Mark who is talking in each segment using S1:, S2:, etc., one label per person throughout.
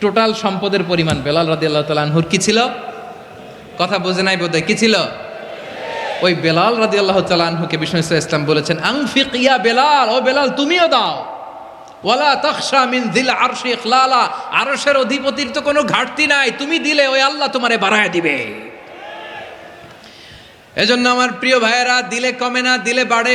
S1: Total সম্পদের পরিমাণ? বেলাল রাদি আল্লাহ তালানহুর কি ছিল? কথা বোঝে নাই বোধহয়, কি ছিল? ওই বেলাল রাদি আল্লাহ তালানহুকে বিষ্ণু ইসলাম বলেছেন, আংফিক ইয়া বেলাল, ও বেলাল, তুমিও দাও। ওয়ালা তখশা মিন দিল আরশি ইখলালা, আরশের অধিপতির তো কোনো ঘাটতি নাই, তুমি দিলে, ওই আল্লাহ তোমারে বাড়ায় দিবে। এজন্য আমার প্রিয় ভাইয়েরা, দিলে কমে না, দিলে বাড়ে।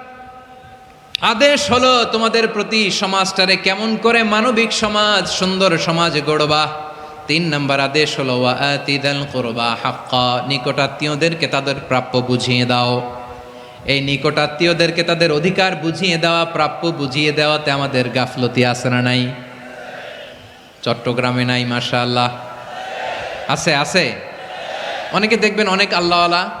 S1: আদেশ হলো তোমাদের প্রতি সমাজটারে কেমন করে মানবিক সমাজ, সুন্দর সমাজ গড়বা। তিন নাম্বার আদেশ হলো ওয়াতিদাল করবা হাক্কা নিকটাত্মীয়দেরকে তাদের প্রাপ্য বুঝিয়ে দাও। এই নিকটাত্মীয়দেরকে তাদের অধিকার বুঝিয়ে দেওয়া, প্রাপ্য বুঝিয়ে দেওয়াতে আমাদের গাফলতি আছে না নাই? চট্টগ্রামে নাই মাশা আল্লাহ আছে আছে। অনেকে দেখবেন অনেক আল্লাহওয়ালা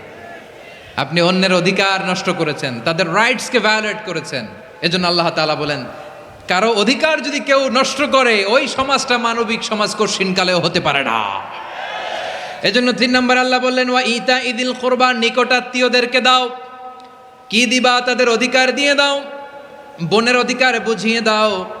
S1: আপনি অন্যের অধিকার নষ্ট করেছেন, তাদের রাইটসকে ভায়োলেট করেছেন। এজন্য আল্লাহ তাআলা বলেন, কারও অধিকার যদি কেউ নষ্ট করে, ওই সমাজটা মানবিক সমাজ কঠিনকালেও হতে পারে না। এজন্য তিন নম্বর আল্লাহ বললেন, ওয়া ইতা ইদিল কোরবান নিকটাত্মীয়দেরকে দাও। কি দিবা তাদের অধিকার দিয়ে দাও। বোনের অধিকার বুঝিয়ে দাও।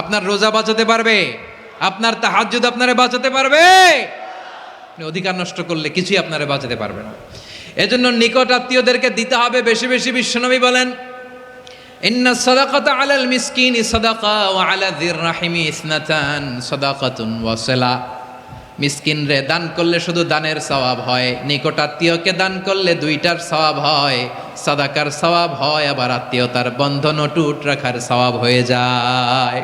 S1: আপনার রোজা বাঁচাতে পারবে? আপনার তাহাজ্জুদ আপনারে বাঁচাতে পারবে? অধিকার নষ্ট করলে কিছুই আপনারে বাঁচাতে পারবে না। এজন্য নিকট আত্মীয়দেরকে দিতে হবে বেশি বেশি বিশ্বনবী বলেন, ইন্না সাদাকাতা আলাল মিসকিনি সাদাকা ওয়া আলা রাহিমি ইসনাতান সাদাকাতুন ওয়া সালা মিসকিন দান করলে শুধু দানের সওয়াব হয়, নিকট আত্মীয়কে দান করলে দুইটার সওয়াব হয়, সাদাকার সওয়াব হয়, আবার আত্মীয়তার বন্ধন টুট রাখার সওয়াব হয়ে যায়।